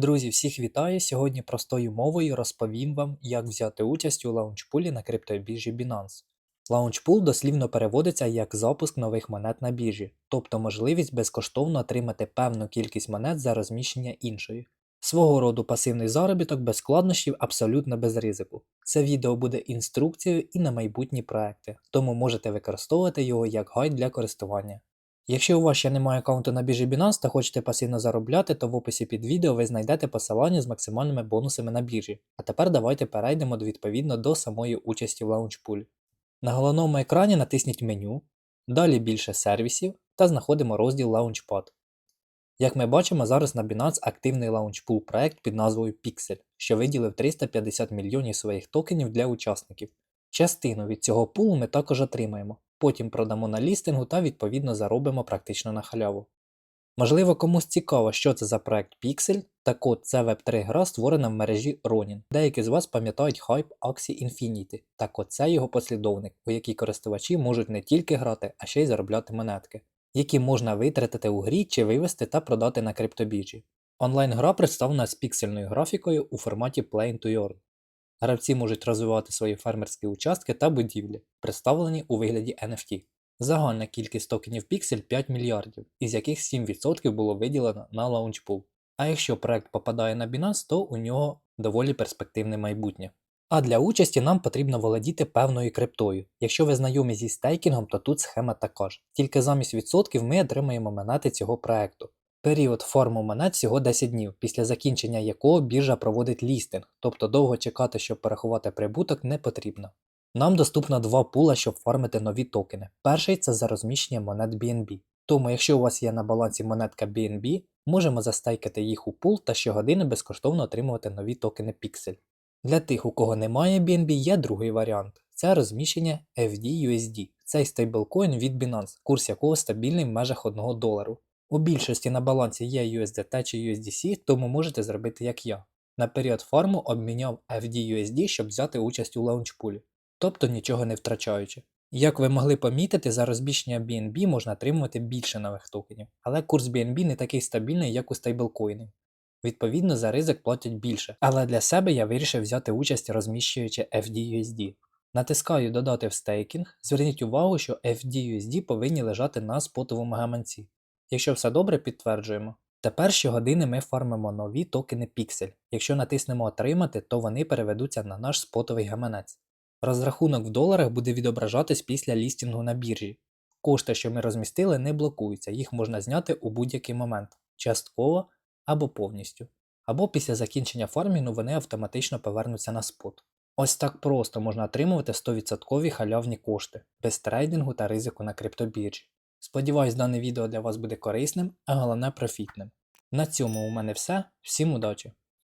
Друзі, всіх вітаю! Сьогодні простою мовою розповім вам, як взяти участь у лаунчпулі на криптобіржі Binance. Лаунчпул дослівно переводиться як запуск нових монет на біржі, тобто можливість безкоштовно отримати певну кількість монет за розміщення іншої. Свого роду пасивний заробіток без складнощів абсолютно без ризику. Це відео буде інструкцією і на майбутні проекти, тому можете використовувати його як гайд для користування. Якщо у вас ще немає аккаунту на біржі Binance та хочете пасивно заробляти, то в описі під відео ви знайдете посилання з максимальними бонусами на біржі. А тепер давайте перейдемо відповідно до самої участі в лаунчпулі. На головному екрані натисніть меню, далі більше сервісів та знаходимо розділ Launchpad. Як ми бачимо, зараз на Binance активний лаунчпул проект під назвою Pixel, що виділив 350 мільйонів своїх токенів для учасників. Частину від цього пулу ми також отримаємо, потім продамо на лістингу та відповідно заробимо практично на халяву. Можливо, комусь цікаво, що це за проект Pixel, так от це Web3 гра створена в мережі Ronin. Деякі з вас пам'ятають хайп Axie Infinity, так от це його послідовник, у який користувачі можуть не тільки грати, а ще й заробляти монетки, які можна витратити у грі чи вивести та продати на криптобіржі. Онлайн-гра представлена з піксельною графікою у форматі Play to Earn. Гравці можуть розвивати свої фермерські участки та будівлі, представлені у вигляді NFT. Загальна кількість токенів Pixel 5 мільярдів, із яких 7% було виділено на лаунчпул. А якщо проект попадає на Binance, то у нього доволі перспективне майбутнє. А для участі нам потрібно володіти певною криптою. Якщо ви знайомі зі стейкінгом, то тут схема така ж. Тільки замість відсотків ми отримаємо монети цього проекту. Період форму монет всього 10 днів, після закінчення якого біржа проводить лістинг, тобто довго чекати, щоб порахувати прибуток, не потрібно. Нам доступно два пула, щоб фармити нові токени. Перший це за розміщення монет BNB. Тому, якщо у вас є на балансі монетка BNB, можемо застейкати їх у пул та щогодини безкоштовно отримувати нові токени Pixel. Для тих, у кого немає BNB, є другий варіант це розміщення FDUSD. Цей стейблкоін від Binance, курс якого стабільний в межах 1 долару. У більшості на балансі є USDT чи USDC, тому можете зробити як я. На період фарму обміняв FDUSD, щоб взяти участь у лаунчпулі, тобто нічого не втрачаючи. Як ви могли помітити, за розміщення BNB можна отримувати більше нових токенів, але курс BNB не такий стабільний, як у стейблкоїнів. Відповідно, за ризик платять більше, але для себе я вирішив взяти участь розміщуючи FDUSD. Натискаю Додати в стейкінг. Зверніть увагу, що FDUSD повинні лежати на спотовому гаманці. Якщо все добре, підтверджуємо. Тепер щогодини ми фармимо нові токени Pixel. Якщо натиснемо Отримати, то вони переведуться на наш спотовий гаманець. Розрахунок в доларах буде відображатись після лістінгу на біржі. Кошти, що ми розмістили, не блокуються, їх можна зняти у будь-який момент, частково або повністю. Або після закінчення фармінгу вони автоматично повернуться на спот. Ось так просто можна отримувати 100% халявні кошти, без трейдингу та ризику на криптобіржі. Сподіваюсь, дане відео для вас буде корисним, а головне профітним. На цьому у мене все. Всім удачі!